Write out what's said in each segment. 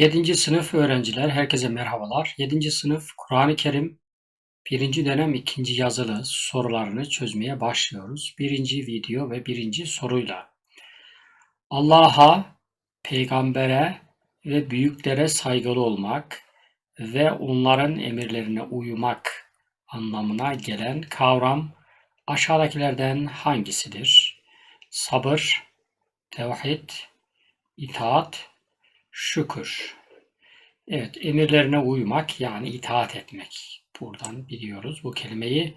7. sınıf öğrenciler, herkese merhabalar. 7. sınıf Kur'an-ı Kerim 1. dönem 2. yazılı sorularını çözmeye başlıyoruz. Birinci video ve birinci soruyla. Allah'a, peygambere ve büyüklere saygılı olmak ve onların emirlerine uymak anlamına gelen kavram aşağıdakilerden hangisidir? Sabır, tevhid, itaat, şükür. Evet, emirlerine uymak yani itaat etmek. Buradan biliyoruz bu kelimeyi.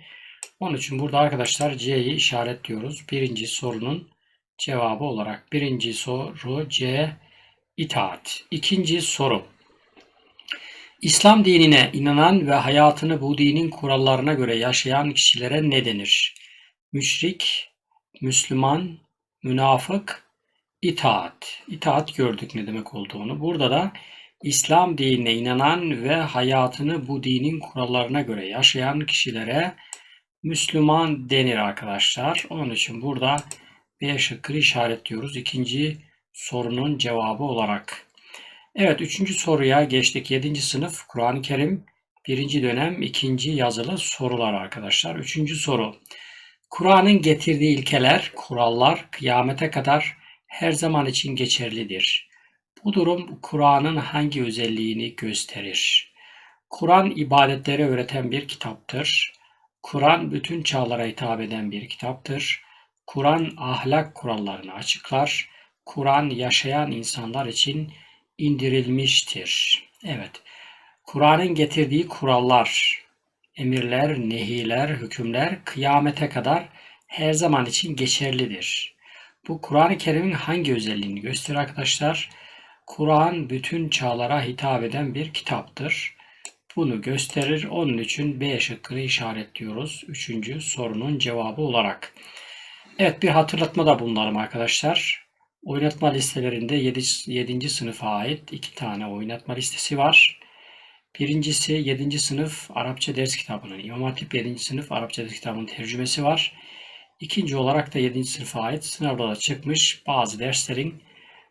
Onun için burada arkadaşlar C'yi işaretliyoruz. Birinci sorunun cevabı olarak. Birinci soru C itaat. İkinci soru. İslam dinine inanan ve hayatını bu dinin kurallarına göre yaşayan kişilere ne denir? Müşrik, Müslüman, münafık, itaat. İtaat gördük ne demek olduğunu. Burada da İslam dinine inanan ve hayatını bu dinin kurallarına göre yaşayan kişilere Müslüman denir arkadaşlar. Onun için burada B şıkkını işaretliyoruz. İkinci sorunun cevabı olarak. Evet üçüncü soruya geçtik. Yedinci sınıf Kur'an-ı Kerim birinci dönem ikinci yazılı sorular arkadaşlar. Üçüncü soru. Kur'an'ın getirdiği ilkeler, kurallar kıyamete kadar her zaman için geçerlidir. Bu durum Kur'an'ın hangi özelliğini gösterir? Kur'an ibadetleri öğreten bir kitaptır. Kur'an bütün çağlara hitap eden bir kitaptır. Kur'an ahlak kurallarını açıklar. Kur'an yaşayan insanlar için indirilmiştir. Evet. Kur'an'ın getirdiği kurallar, emirler, nehiler, hükümler kıyamete kadar her zaman için geçerlidir. Bu Kur'an-ı Kerim'in hangi özelliğini gösterir arkadaşlar? Kur'an bütün çağlara hitap eden bir kitaptır. Bunu gösterir. Onun için B şıkkını işaretliyoruz. Üçüncü sorunun cevabı olarak. Evet bir hatırlatma da bulunalım arkadaşlar. Oynatma listelerinde 7. 7. sınıfa ait iki tane oynatma listesi var. Birincisi 7. sınıf Arapça ders kitabının, İmam Hatip 7. sınıf Arapça ders kitabının tercümesi var. İkinci olarak da 7. sınıfa ait sınavda da çıkmış bazı derslerin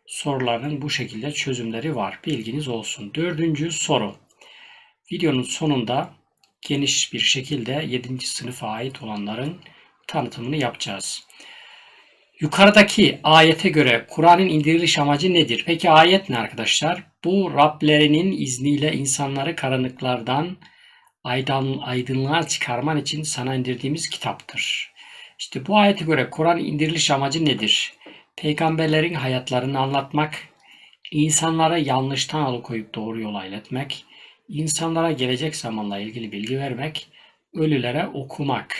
sorularının bu şekilde çözümleri var. Bilginiz olsun. Dördüncü soru. Videonun sonunda geniş bir şekilde 7. sınıfa ait olanların tanıtımını yapacağız. Yukarıdaki ayete göre Kur'an'ın indiriliş amacı nedir? Peki ayet ne arkadaşlar? Bu Rablerinin izniyle insanları karanlıklardan aydınlığa çıkarman için sana indirdiğimiz kitaptır. İşte bu ayete göre Kur'an indiriliş amacı nedir? Peygamberlerin hayatlarını anlatmak, insanlara yanlıştan alıkoyup doğru yola iletmek, insanlara gelecek zamanla ilgili bilgi vermek, ölülere okumak.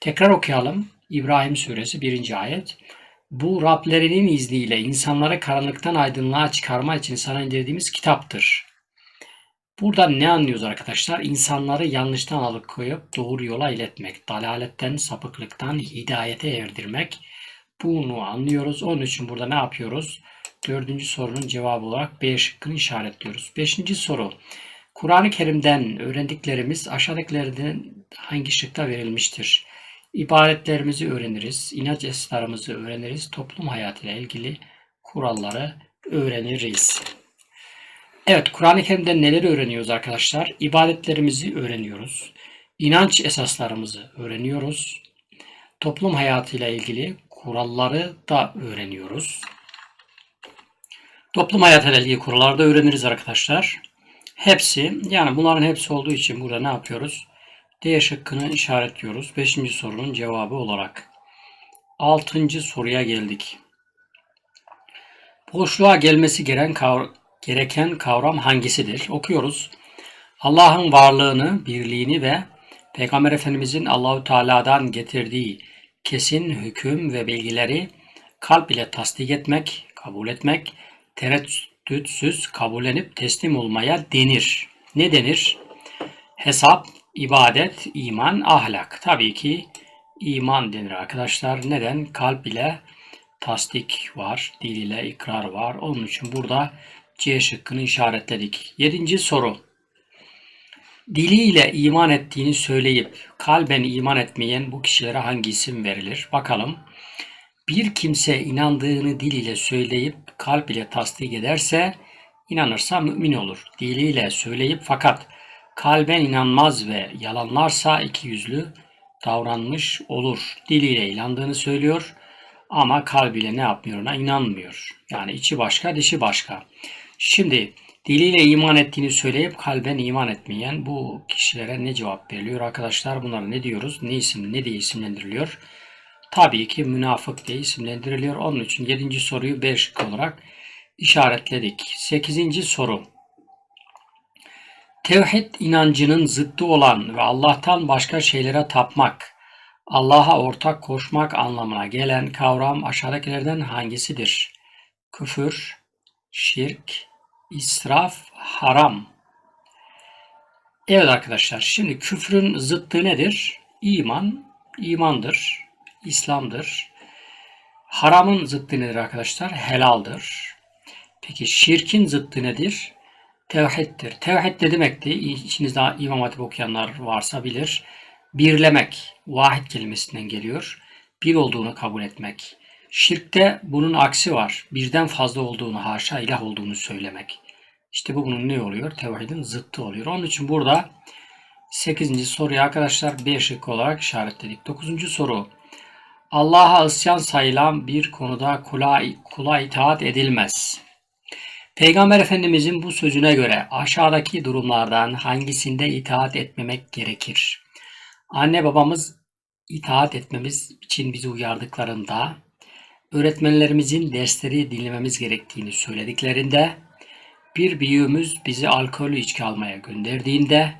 Tekrar okuyalım. İbrahim Suresi 1. ayet. Bu Rablerinin izniyle insanları karanlıktan aydınlığa çıkarma için sana indirdiğimiz kitaptır. Burada ne anlıyoruz arkadaşlar? İnsanları yanlıştan alıkoyup doğru yola iletmek, dalaletten, sapıklıktan hidayete erdirmek. Bunu anlıyoruz. Onun için burada ne yapıyoruz? Dördüncü sorunun cevabı olarak B şıkkını işaretliyoruz. Beşinci soru. Kur'an-ı Kerim'den öğrendiklerimiz aşağıdakilerden hangi şıkta verilmiştir? İbadetlerimizi öğreniriz, inanç esaslarımızı öğreniriz, toplum hayatıyla ilgili kuralları öğreniriz. Evet, Kur'an-ı Kerim'de neler öğreniyoruz arkadaşlar? İbadetlerimizi öğreniyoruz. İnanç esaslarımızı öğreniyoruz. Toplum hayatıyla ilgili kuralları da öğreniyoruz. Toplum hayatıyla ilgili kuralları da öğreniriz arkadaşlar. Hepsi, yani bunların hepsi olduğu için burada ne yapıyoruz? D şıkkını işaretliyoruz. Beşinci sorunun cevabı olarak. Altıncı soruya geldik. Boşluğa gelmesi gereken kavram, gereken kavram hangisidir? Okuyoruz. Allah'ın varlığını, birliğini ve Peygamber Efendimizin Allahu Teala'dan getirdiği kesin hüküm ve bilgileri kalp ile tasdik etmek, kabul etmek, tereddütsüz kabullenip teslim olmaya denir. Ne denir? Hesap, ibadet, iman, ahlak. Tabii ki iman denir arkadaşlar. Neden? Kalp ile tasdik var, dil ile ikrar var. Onun için burada C şıkkını işaretledik. Yedinci soru. Diliyle iman ettiğini söyleyip kalben iman etmeyen bu kişilere hangi isim verilir? Bakalım. Bir kimse inandığını dil ile söyleyip kalp ile tasdik ederse İnanırsa mümin olur. Diliyle söyleyip fakat kalben inanmaz ve yalanlarsa iki yüzlü davranmış olur. Diliyle inandığını söylüyor ama kalbiyle ne yapmıyor ona inanmıyor. Yani içi başka dışı başka. Şimdi diliyle iman ettiğini söyleyip kalben iman etmeyen bu kişilere ne cevap veriliyor arkadaşlar? Bunlara ne diyoruz? Ne isim, ne diye isimlendiriliyor? Tabii ki münafık diye isimlendiriliyor. Onun için 7. soruyu B şıkkı olarak işaretledik. 8. soru. Tevhid inancının zıttı olan ve Allah'tan başka şeylere tapmak, Allah'a ortak koşmak anlamına gelen kavram aşağıdakilerden hangisidir? Küfür, şirk, israf, haram. Evet arkadaşlar şimdi küfrün zıttı nedir? İman, imandır, İslam'dır. Haramın zıttı nedir arkadaşlar? Helaldir. Peki şirkin zıttı nedir? Tevhiddir. Tevhid ne demekti? İçinizde İmam Hatip okuyanlar varsa bilir. Birlemek, vahid kelimesinden geliyor. Bir olduğunu kabul etmek. Şirkte bunun aksi var. Birden fazla olduğunu, haşa ilah olduğunu söylemek. İşte bu bunun ne oluyor? Tevhidin zıttı oluyor. Onun için burada 8. soruyu arkadaşlar B şıkkı olarak işaretledik. 9. soru. Allah'a isyan sayılan bir konuda kula, kula itaat edilmez. Peygamber Efendimizin bu sözüne göre aşağıdaki durumlardan hangisinde itaat etmemek gerekir? Anne babamız itaat etmemiz için bizi uyardıklarında, öğretmenlerimizin dersleri dinlememiz gerektiğini söylediklerinde, bir büyüğümüz bizi alkollü içki almaya gönderdiğinde,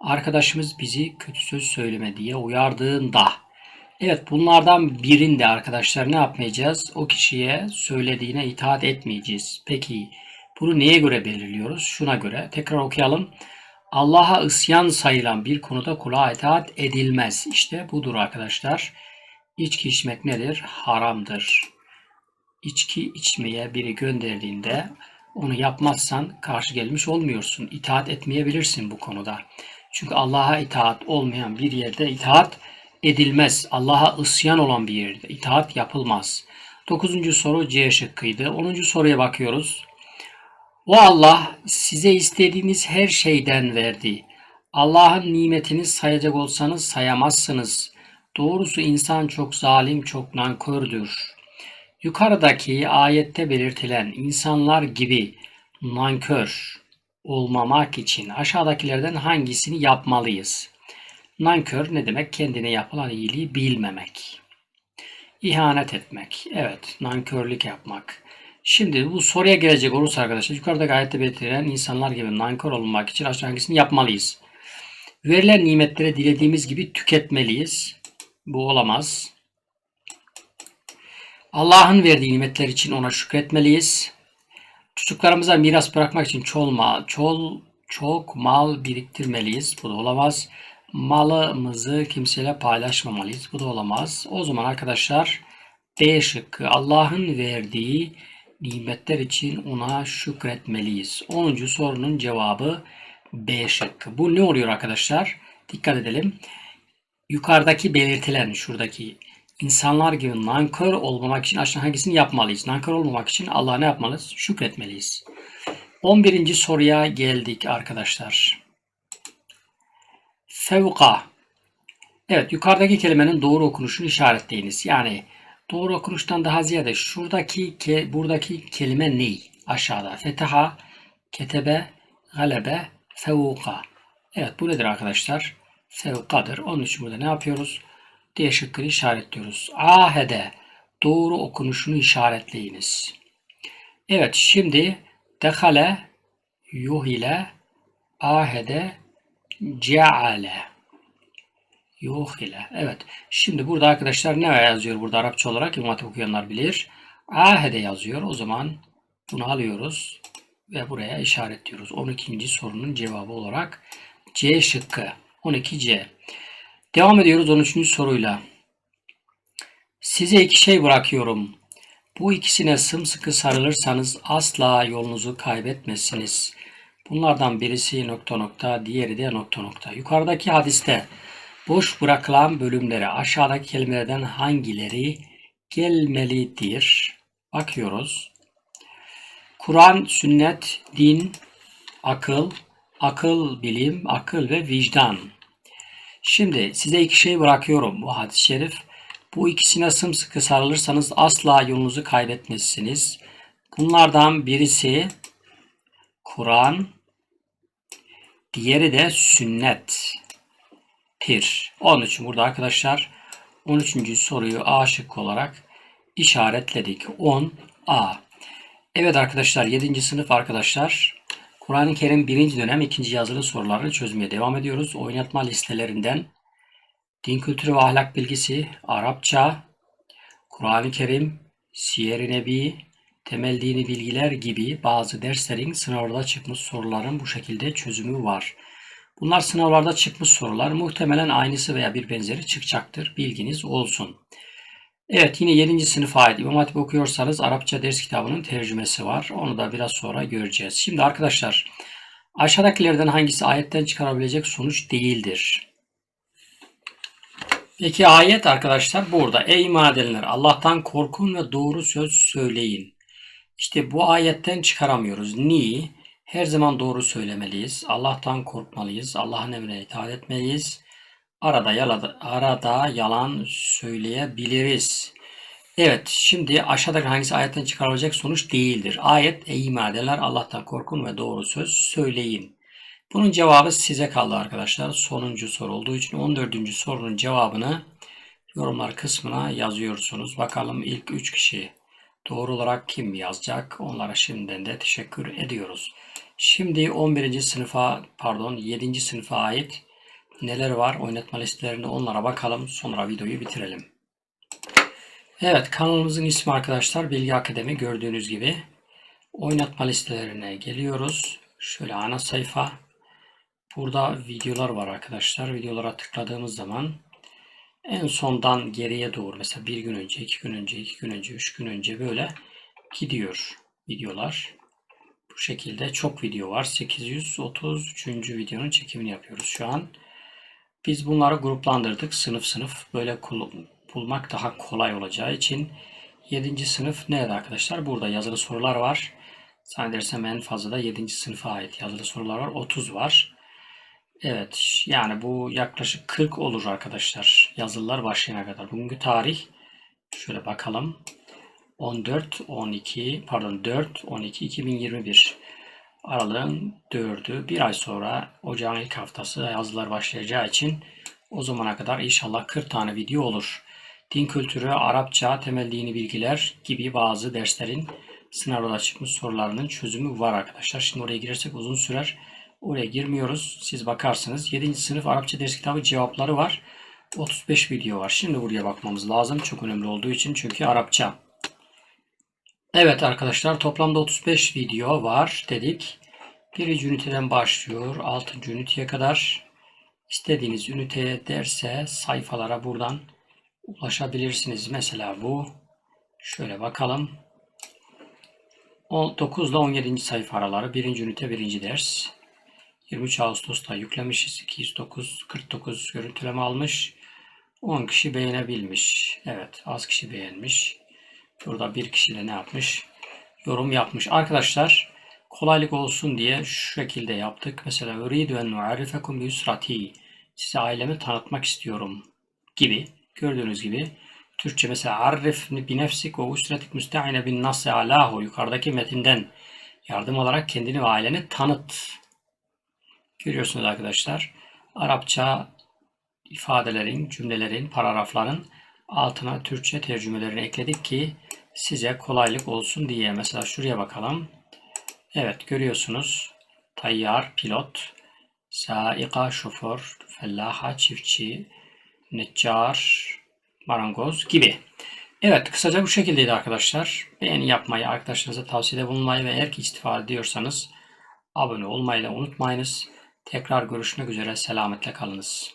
arkadaşımız bizi kötü söz söyleme diye uyardığında, evet bunlardan birinde arkadaşlar ne yapmayacağız? O kişiye söylediğine itaat etmeyeceğiz. Peki bunu neye göre belirliyoruz? Şuna göre. Tekrar okuyalım. Allah'a isyan sayılan bir konuda kulağa itaat edilmez. İşte budur arkadaşlar. İçki içmek nedir? Haramdır. İçki içmeye biri gönderdiğinde onu yapmazsan karşı gelmiş olmuyorsun. İtaat etmeyebilirsin bu konuda. Çünkü Allah'a itaat olmayan bir yerde itaat edilmez. Allah'a isyan olan bir yerde itaat yapılmaz. Dokuzuncu soru C şıkkıydı. Onuncu soruya bakıyoruz. O Allah size istediğiniz her şeyden verdi. Allah'ın nimetini sayacak olsanız sayamazsınız. Doğrusu insan çok zalim, çok nankördür. Yukarıdaki ayette belirtilen insanlar gibi nankör olmamak için aşağıdakilerden hangisini yapmalıyız? Nankör ne demek? Kendine yapılan iyiliği bilmemek. İhanet etmek. Evet, nankörlük yapmak. Şimdi bu soruya gelecek olursa arkadaşlar yukarıda ayette belirtilen insanlar gibi nankör olmak için aşağı hangisini yapmalıyız? Verilen nimetleri dilediğimiz gibi tüketmeliyiz. Bu olamaz. Allah'ın verdiği nimetler için ona şükretmeliyiz. Çocuklarımıza miras bırakmak için çol mal, çol, çok mal biriktirmeliyiz. Bu da olamaz. Malımızı kimseyle paylaşmamalıyız. Bu da olamaz. O zaman arkadaşlar D şıkkı Allah'ın verdiği nimetler için ona şükretmeliyiz. 10. sorunun cevabı B şıkkı. Bu ne oluyor arkadaşlar? Dikkat edelim. Yukarıdaki belirtilen şuradaki insanlar gibi nankör olmamak için aşağı hangisini yapmalıyız? Nankör olmamak için Allah'a ne yapmalıyız? Şükretmeliyiz. 11. soruya geldik arkadaşlar. Fevka. Evet yukarıdaki kelimenin doğru okunuşunu işaretleyiniz. Yani Doğru okunuştan daha ziyade şuradaki ke, buradaki kelime ne? Aşağıda. Fetaha, ketebe, galebe, fevka. Evet bu nedir arkadaşlar? Fevkadır. Onun için burada ne yapıyoruz? D şıkkını işaretliyoruz. Ahede. Doğru okunuşunu işaretleyiniz. Evet şimdi dekale, yuhile, ahede, ceale. Yok ile. Evet. Şimdi burada arkadaşlar ne yazıyor burada Arapça olarak? İmam okuyanlar bilir. Ahede yazıyor. O zaman bunu alıyoruz ve buraya işaretliyoruz. 12. sorunun cevabı olarak C şıkkı. 12C. Devam ediyoruz 13. soruyla. Size iki şey bırakıyorum. Bu ikisine sımsıkı sarılırsanız asla yolunuzu kaybetmezsiniz. Bunlardan birisi nokta nokta, diğeri de nokta nokta. Yukarıdaki hadiste Boş bırakılan bölümlere aşağıdaki kelimelerden hangileri gelmelidir? Bakıyoruz. Kur'an, sünnet, din, akıl, akıl, bilim, akıl ve vicdan. Şimdi size iki şey bırakıyorum bu hadis-i şerif. Bu ikisine sımsıkı sarılırsanız asla yolunuzu kaybetmezsiniz. Bunlardan birisi Kur'an, diğeri de sünnettir. Onun için burada arkadaşlar 13. soruyu A şıkkı olarak işaretledik. 10A. Evet arkadaşlar 7. sınıf arkadaşlar Kur'an-ı Kerim 1. dönem 2. yazılı sorularını çözmeye devam ediyoruz. Oynatma listelerinden din kültürü ve ahlak bilgisi, Arapça, Kur'an-ı Kerim, Siyer-i Nebi, temel dini bilgiler gibi bazı derslerin sınavlarda çıkmış soruların bu şekilde çözümü var. Bunlar sınavlarda çıkmış sorular. Muhtemelen aynısı veya bir benzeri çıkacaktır. Bilginiz olsun. Evet yine 7. sınıfa ait İmam Hatip okuyorsanız Arapça ders kitabının tercümesi var. Onu da biraz sonra göreceğiz. Şimdi arkadaşlar aşağıdakilerden hangisi ayetten çıkarabilecek sonuç değildir? Peki ayet arkadaşlar burada. Ey iman Allah'tan korkun ve doğru söz söyleyin. İşte bu ayetten çıkaramıyoruz. Niye? Her zaman doğru söylemeliyiz. Allah'tan korkmalıyız. Allah'ın emrine itaat etmeliyiz. Arada, yalada, arada yalan söyleyebiliriz. Evet, şimdi aşağıdaki hangisi ayetten çıkarılacak sonuç değildir. Ayet, ey imadeler Allah'tan korkun ve doğru söz söyleyin. Bunun cevabı size kaldı arkadaşlar. Sonuncu soru olduğu için 14. sorunun cevabını yorumlar kısmına yazıyorsunuz. Bakalım ilk 3 kişi doğru olarak kim yazacak? Onlara şimdiden de teşekkür ediyoruz. Şimdi 11. sınıfa pardon 7. sınıfa ait neler var oynatma listelerinde onlara bakalım. Sonra videoyu bitirelim. Evet kanalımızın ismi arkadaşlar Bilgi Akademi gördüğünüz gibi. Oynatma listelerine geliyoruz. Şöyle ana sayfa. Burada videolar var arkadaşlar. Videolara tıkladığımız zaman en sondan geriye doğru mesela bir gün önce, iki gün önce, iki gün önce, üç gün önce böyle gidiyor videolar. Bu şekilde çok video var. 833. videonun çekimini yapıyoruz şu an. Biz bunları gruplandırdık sınıf sınıf. Böyle bulmak daha kolay olacağı için 7. sınıf nerede arkadaşlar? Burada yazılı sorular var. Zannedersem en fazla da 7. sınıfa ait yazılı sorular var. 30 var. Evet yani bu yaklaşık 40 olur arkadaşlar. Yazılılar başlayana kadar. Bugünkü tarih şöyle bakalım. 14, 12, pardon 4, 12, 2021. Aralığın 4'ü bir ay sonra ocağın ilk haftası yazılar başlayacağı için o zamana kadar inşallah 40 tane video olur. Din kültürü, Arapça, temel dini bilgiler gibi bazı derslerin sınavda çıkmış sorularının çözümü var arkadaşlar. Şimdi oraya girersek uzun sürer. Oraya girmiyoruz. Siz bakarsınız. 7. sınıf Arapça ders kitabı cevapları var. 35 video var. Şimdi buraya bakmamız lazım. Çok önemli olduğu için çünkü Arapça. Evet arkadaşlar toplamda 35 video var dedik. Birinci üniteden başlıyor. 6. üniteye kadar. istediğiniz üniteye derse sayfalara buradan ulaşabilirsiniz. Mesela bu. Şöyle bakalım. 9 ile 17. sayfa araları. Birinci ünite birinci ders. 23 Ağustos'ta yüklemişiz. 209, 49 görüntüleme almış. 10 kişi beğenebilmiş. Evet az kişi beğenmiş. Burada bir kişi de ne yapmış? Yorum yapmış. Arkadaşlar kolaylık olsun diye şu şekilde yaptık. Mesela uridu en nu'arifekum bi. Size ailemi tanıtmak istiyorum gibi. Gördüğünüz gibi Türkçe mesela arif bi nefsik ve usretik müste'ine bin nasi alahu yukarıdaki metinden yardım olarak kendini ve aileni tanıt. Görüyorsunuz arkadaşlar. Arapça ifadelerin, cümlelerin, paragrafların altına Türkçe tercümelerini ekledik ki size kolaylık olsun diye. Mesela şuraya bakalım. Evet görüyorsunuz. Tayyar, pilot, saika, şoför, fellaha, çiftçi, neccar, marangoz gibi. Evet kısaca bu şekildeydi arkadaşlar. Beğeni yapmayı, arkadaşlarınıza tavsiyede bulunmayı ve eğer ki istifade ediyorsanız abone olmayı da unutmayınız. Tekrar görüşmek üzere. Selametle kalınız.